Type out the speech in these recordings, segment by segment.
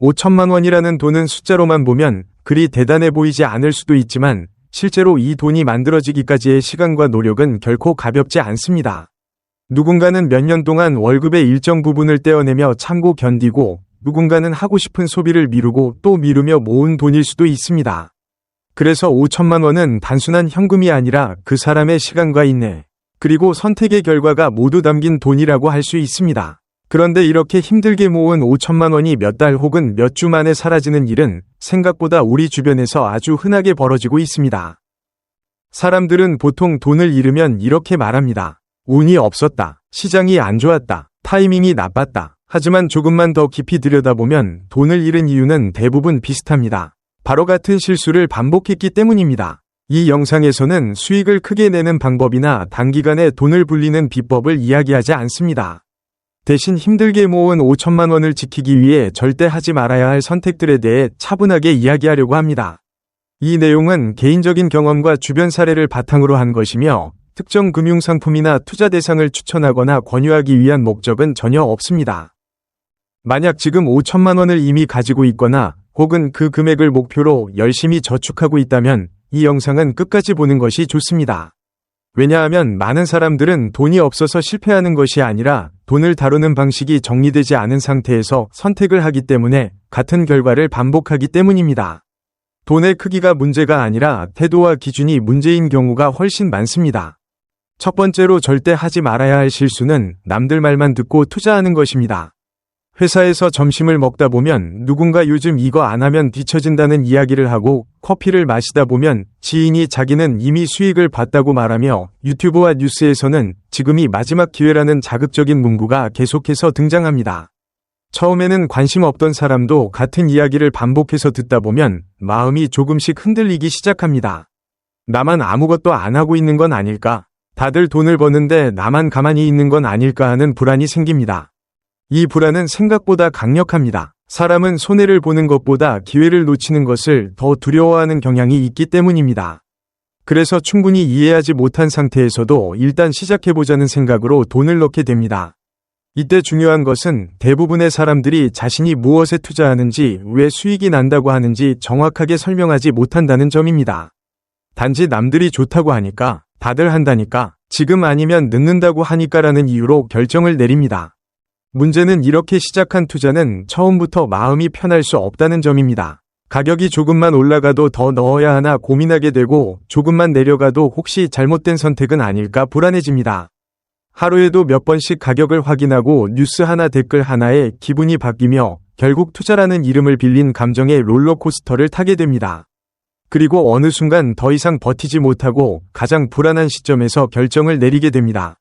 5천만 원이라는 돈은 숫자로만 보면 그리 대단해 보이지 않을 수도 있지만 실제로 이 돈이 만들어지기까지의 시간과 노력은 결코 가볍지 않습니다. 누군가는 몇 년 동안 월급의 일정 부분을 떼어내며 참고 견디고 누군가는 하고 싶은 소비를 미루고 또 미루며 모은 돈일 수도 있습니다. 그래서 5천만 원은 단순한 현금이 아니라 그 사람의 시간과 인내, 그리고 선택의 결과가 모두 담긴 돈이라고 할 수 있습니다. 그런데 이렇게 힘들게 모은 5천만 원이 몇 달 혹은 몇 주 만에 사라지는 일은 생각보다 우리 주변에서 아주 흔하게 벌어지고 있습니다. 사람들은 보통 돈을 잃으면 이렇게 말합니다. 운이 없었다. 시장이 안 좋았다. 타이밍이 나빴다. 하지만 조금만 더 깊이 들여다보면 돈을 잃은 이유는 대부분 비슷합니다. 바로 같은 실수를 반복했기 때문입니다. 이 영상에서는 수익을 크게 내는 방법이나 단기간에 돈을 불리는 비법을 이야기하지 않습니다. 대신 힘들게 모은 5천만 원을 지키기 위해 절대 하지 말아야 할 선택들에 대해 차분하게 이야기하려고 합니다. 이 내용은 개인적인 경험과 주변 사례를 바탕으로 한 것이며 특정 금융상품이나 투자 대상을 추천하거나 권유하기 위한 목적은 전혀 없습니다. 만약 지금 5천만 원을 이미 가지고 있거나 혹은 그 금액을 목표로 열심히 저축하고 있다면 이 영상은 끝까지 보는 것이 좋습니다. 왜냐하면 많은 사람들은 돈이 없어서 실패하는 것이 아니라 돈을 다루는 방식이 정리되지 않은 상태에서 선택을 하기 때문에 같은 결과를 반복하기 때문입니다. 돈의 크기가 문제가 아니라 태도와 기준이 문제인 경우가 훨씬 많습니다. 첫 번째로 절대 하지 말아야 할 실수는 남들 말만 듣고 투자하는 것입니다. 회사에서 점심을 먹다 보면 누군가 요즘 이거 안 하면 뒤처진다는 이야기를 하고 커피를 마시다 보면 지인이 자기는 이미 수익을 봤다고 말하며 유튜브와 뉴스에서는 지금이 마지막 기회라는 자극적인 문구가 계속해서 등장합니다. 처음에는 관심 없던 사람도 같은 이야기를 반복해서 듣다 보면 마음이 조금씩 흔들리기 시작합니다. 나만 아무것도 안 하고 있는 건 아닐까? 다들 돈을 버는데 나만 가만히 있는 건 아닐까 하는 불안이 생깁니다. 이 불안은 생각보다 강력합니다. 사람은 손해를 보는 것보다 기회를 놓치는 것을 더 두려워하는 경향이 있기 때문입니다. 그래서 충분히 이해하지 못한 상태에서도 일단 시작해보자는 생각으로 돈을 넣게 됩니다. 이때 중요한 것은 대부분의 사람들이 자신이 무엇에 투자하는지 왜 수익이 난다고 하는지 정확하게 설명하지 못한다는 점입니다. 단지 남들이 좋다고 하니까, 다들 한다니까, 지금 아니면 늦는다고 하니까라는 이유로 결정을 내립니다. 문제는 이렇게 시작한 투자는 처음부터 마음이 편할 수 없다는 점입니다. 가격이 조금만 올라가도 더 넣어야 하나 고민하게 되고 조금만 내려가도 혹시 잘못된 선택은 아닐까 불안해집니다. 하루에도 몇 번씩 가격을 확인하고 뉴스 하나 댓글 하나에 기분이 바뀌며 결국 투자라는 이름을 빌린 감정의 롤러코스터를 타게 됩니다. 그리고 어느 순간 더 이상 버티지 못하고 가장 불안한 시점에서 결정을 내리게 됩니다.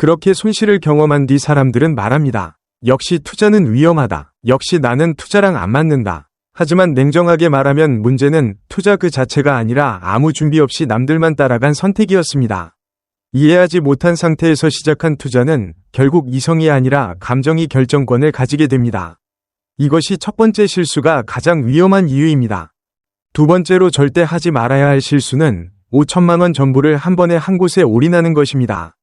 그렇게 손실을 경험한 뒤 사람들은 말합니다. 역시 투자는 위험하다. 역시 나는 투자랑 안 맞는다. 하지만 냉정하게 말하면 문제는 투자 그 자체가 아니라 아무 준비 없이 남들만 따라간 선택이었습니다. 이해하지 못한 상태에서 시작한 투자는 결국 이성이 아니라 감정이 결정권을 가지게 됩니다. 이것이 첫 번째 실수가 가장 위험한 이유입니다. 두 번째로 절대 하지 말아야 할 실수는 5천만 원 전부를 한 번에 한 곳에 올인하는 것입니다.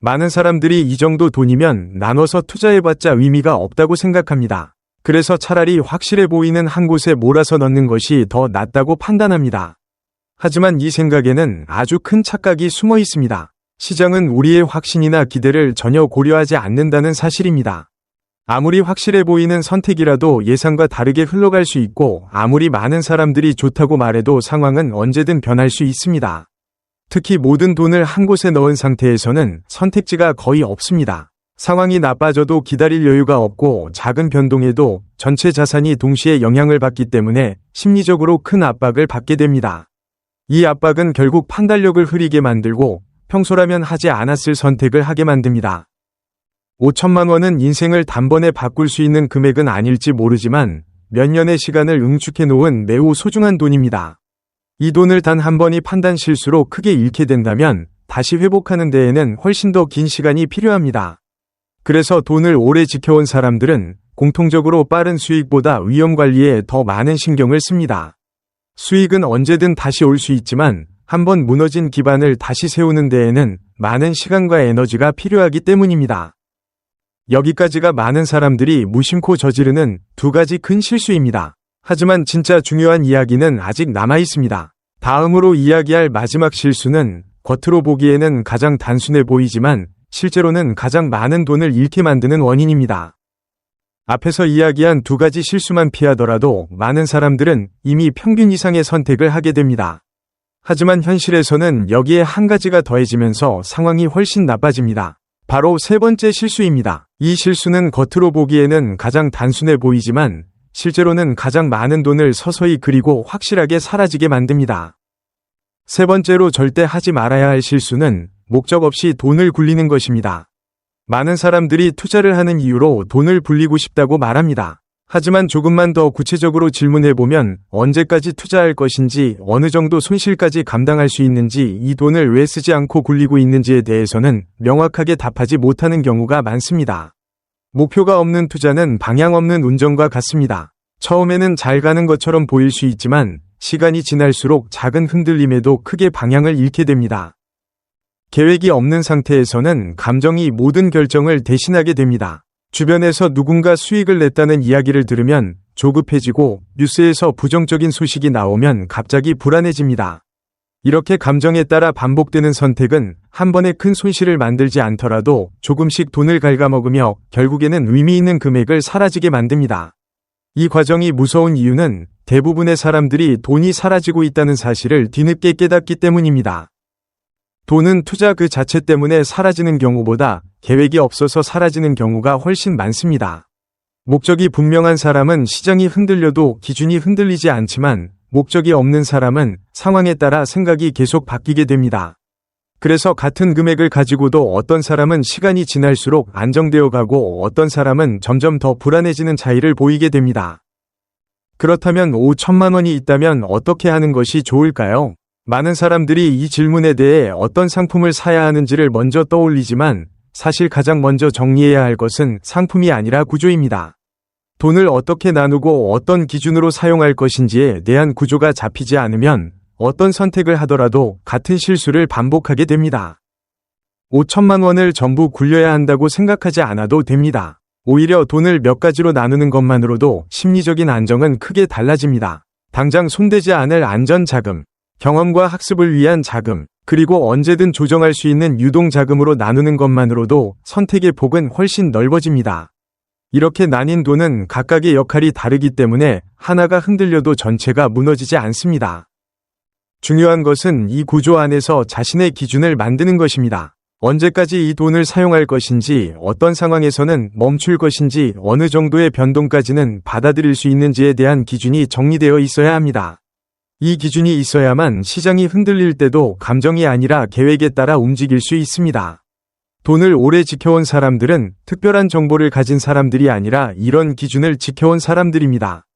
많은 사람들이 이 정도 돈이면 나눠서 투자해봤자 의미가 없다고 생각합니다. 그래서 차라리 확실해 보이는 한 곳에 몰아서 넣는 것이 더 낫다고 판단합니다. 하지만 이 생각에는 아주 큰 착각이 숨어 있습니다. 시장은 우리의 확신이나 기대를 전혀 고려하지 않는다는 사실입니다. 아무리 확실해 보이는 선택이라도 예상과 다르게 흘러갈 수 있고 아무리 많은 사람들이 좋다고 말해도 상황은 언제든 변할 수 있습니다. 특히 모든 돈을 한 곳에 넣은 상태에서는 선택지가 거의 없습니다. 상황이 나빠져도 기다릴 여유가 없고 작은 변동에도 전체 자산이 동시에 영향을 받기 때문에 심리적으로 큰 압박을 받게 됩니다. 이 압박은 결국 판단력을 흐리게 만들고 평소라면 하지 않았을 선택을 하게 만듭니다. 5천만 원은 인생을 단번에 바꿀 수 있는 금액은 아닐지 모르지만 몇 년의 시간을 응축해 놓은 매우 소중한 돈입니다. 이 돈을 단 한 번이 판단 실수로 크게 잃게 된다면 다시 회복하는 데에는 훨씬 더 긴 시간이 필요합니다. 그래서 돈을 오래 지켜온 사람들은 공통적으로 빠른 수익보다 위험 관리에 더 많은 신경을 씁니다. 수익은 언제든 다시 올 수 있지만 한번 무너진 기반을 다시 세우는 데에는 많은 시간과 에너지가 필요하기 때문입니다. 여기까지가 많은 사람들이 무심코 저지르는 두 가지 큰 실수입니다. 하지만 진짜 중요한 이야기는 아직 남아 있습니다. 다음으로 이야기할 마지막 실수는 겉으로 보기에는 가장 단순해 보이지만 실제로는 가장 많은 돈을 잃게 만드는 원인입니다. 앞에서 이야기한 두 가지 실수만 피하더라도 많은 사람들은 이미 평균 이상의 선택을 하게 됩니다. 하지만 현실에서는 여기에 한 가지가 더해지면서 상황이 훨씬 나빠집니다. 바로 세 번째 실수입니다. 이 실수는 겉으로 보기에는 가장 단순해 보이지만 실제로는 가장 많은 돈을 서서히 그리고 확실하게 사라지게 만듭니다. 세 번째로 절대 하지 말아야 할 실수는 목적 없이 돈을 굴리는 것입니다. 많은 사람들이 투자를 하는 이유로 돈을 불리고 싶다고 말합니다. 하지만 조금만 더 구체적으로 질문해보면 언제까지 투자할 것인지 어느 정도 손실까지 감당할 수 있는지 이 돈을 왜 쓰지 않고 굴리고 있는지에 대해서는 명확하게 답하지 못하는 경우가 많습니다. 목표가 없는 투자는 방향 없는 운전과 같습니다. 처음에는 잘 가는 것처럼 보일 수 있지만 시간이 지날수록 작은 흔들림에도 크게 방향을 잃게 됩니다. 계획이 없는 상태에서는 감정이 모든 결정을 대신하게 됩니다. 주변에서 누군가 수익을 냈다는 이야기를 들으면 조급해지고 뉴스에서 부정적인 소식이 나오면 갑자기 불안해집니다. 이렇게 감정에 따라 반복되는 선택은 한 번에 큰 손실을 만들지 않더라도 조금씩 돈을 갉아먹으며 결국에는 의미 있는 금액을 사라지게 만듭니다. 이 과정이 무서운 이유는 대부분의 사람들이 돈이 사라지고 있다는 사실을 뒤늦게 깨닫기 때문입니다. 돈은 투자 그 자체 때문에 사라지는 경우보다 계획이 없어서 사라지는 경우가 훨씬 많습니다. 목적이 분명한 사람은 시장이 흔들려도 기준이 흔들리지 않지만 목적이 없는 사람은 상황에 따라 생각이 계속 바뀌게 됩니다. 그래서 같은 금액을 가지고도 어떤 사람은 시간이 지날수록 안정되어 가고 어떤 사람은 점점 더 불안해지는 차이를 보이게 됩니다. 그렇다면 5천만 원이 있다면 어떻게 하는 것이 좋을까요? 많은 사람들이 이 질문에 대해 어떤 상품을 사야 하는지를 먼저 떠올리지만 사실 가장 먼저 정리해야 할 것은 상품이 아니라 구조입니다. 돈을 어떻게 나누고 어떤 기준으로 사용할 것인지에 대한 구조가 잡히지 않으면 어떤 선택을 하더라도 같은 실수를 반복하게 됩니다. 5천만 원을 전부 굴려야 한다고 생각하지 않아도 됩니다. 오히려 돈을 몇 가지로 나누는 것만으로도 심리적인 안정은 크게 달라집니다. 당장 손대지 않을 안전 자금, 경험과 학습을 위한 자금, 그리고 언제든 조정할 수 있는 유동 자금으로 나누는 것만으로도 선택의 폭은 훨씬 넓어집니다. 이렇게 돈은 각각의 역할이 다르기 때문에 하나가 흔들려도 전체가 무너지지 않습니다. 중요한 것은 이 구조 안에서 자신의 기준을 만드는 것입니다. 언제까지 이 돈을 사용할 것인지, 어떤 상황에서는 멈출 것인지, 어느 정도의 변동까지는 받아들일 수 있는지에 대한 기준이 정리되어 있어야 합니다. 이 기준이 있어야만 시장이 흔들릴 때도 감정이 아니라 계획에 따라 움직일 수 있습니다. 돈을 오래 지켜온 사람들은 특별한 정보를 가진 사람들이 아니라 이런 기준을 지켜온 사람들입니다.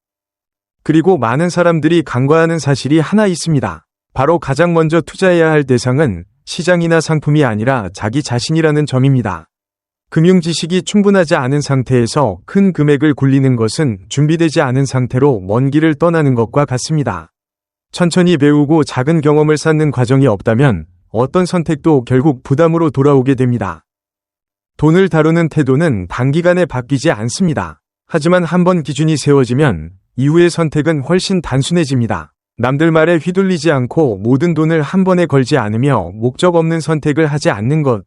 그리고 많은 사람들이 간과하는 사실이 하나 있습니다. 바로 가장 먼저 투자해야 할 대상은 시장이나 상품이 아니라 자기 자신이라는 점입니다. 금융 지식이 충분하지 않은 상태에서 큰 금액을 굴리는 것은 준비되지 않은 상태로 먼 길을 떠나는 것과 같습니다. 천천히 배우고 작은 경험을 쌓는 과정이 없다면 어떤 선택도 결국 부담으로 돌아오게 됩니다. 돈을 다루는 태도는 단기간에 바뀌지 않습니다. 하지만 한번 기준이 세워지면 이후의 선택은 훨씬 단순해집니다. 남들 말에 휘둘리지 않고 모든 돈을 한 번에 걸지 않으며 목적 없는 선택을 하지 않는 것.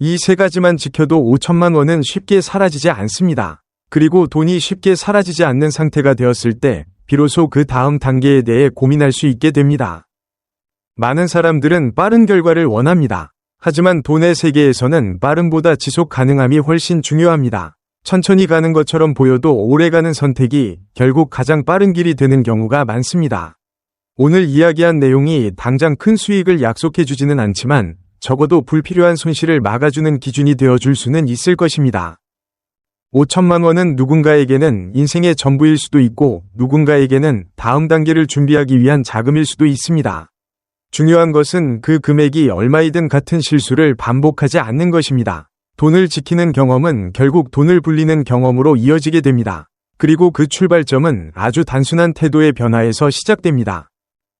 이 세 가지만 지켜도 5천만 원은 쉽게 사라지지 않습니다. 그리고 돈이 쉽게 사라지지 않는 상태가 되었을 때 비로소 그 다음 단계에 대해 고민할 수 있게 됩니다. 많은 사람들은 빠른 결과를 원합니다. 하지만 돈의 세계에서는 빠름보다 지속 가능함이 훨씬 중요합니다. 천천히 가는 것처럼 보여도 오래 가는 선택이 결국 가장 빠른 길이 되는 경우가 많습니다. 오늘 이야기한 내용이 당장 큰 수익을 약속해 주지는 않지만 적어도 불필요한 손실을 막아주는 기준이 되어 줄 수는 있을 것입니다. 5천만 원은 누군가에게는 인생의 전부일 수도 있고 누군가에게는 다음 단계를 준비하기 위한 자금일 수도 있습니다. 중요한 것은 그 금액이 얼마이든 같은 실수를 반복하지 않는 것입니다. 돈을 지키는 경험은 결국 돈을 불리는 경험으로 이어지게 됩니다. 그리고 그 출발점은 아주 단순한 태도의 변화에서 시작됩니다.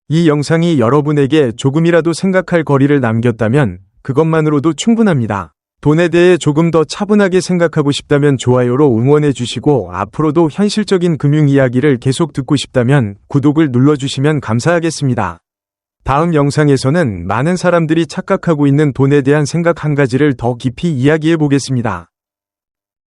이 영상이 여러분에게 조금이라도 생각할 거리를 남겼다면 그것만으로도 충분합니다. 돈에 대해 조금 더 차분하게 생각하고 싶다면 좋아요로 응원해 주시고 앞으로도 현실적인 금융 이야기를 계속 듣고 싶다면 구독을 눌러주시면 감사하겠습니다. 다음 영상에서는 많은 사람들이 착각하고 있는 돈에 대한 생각 한 가지를 더 깊이 이야기해 보겠습니다.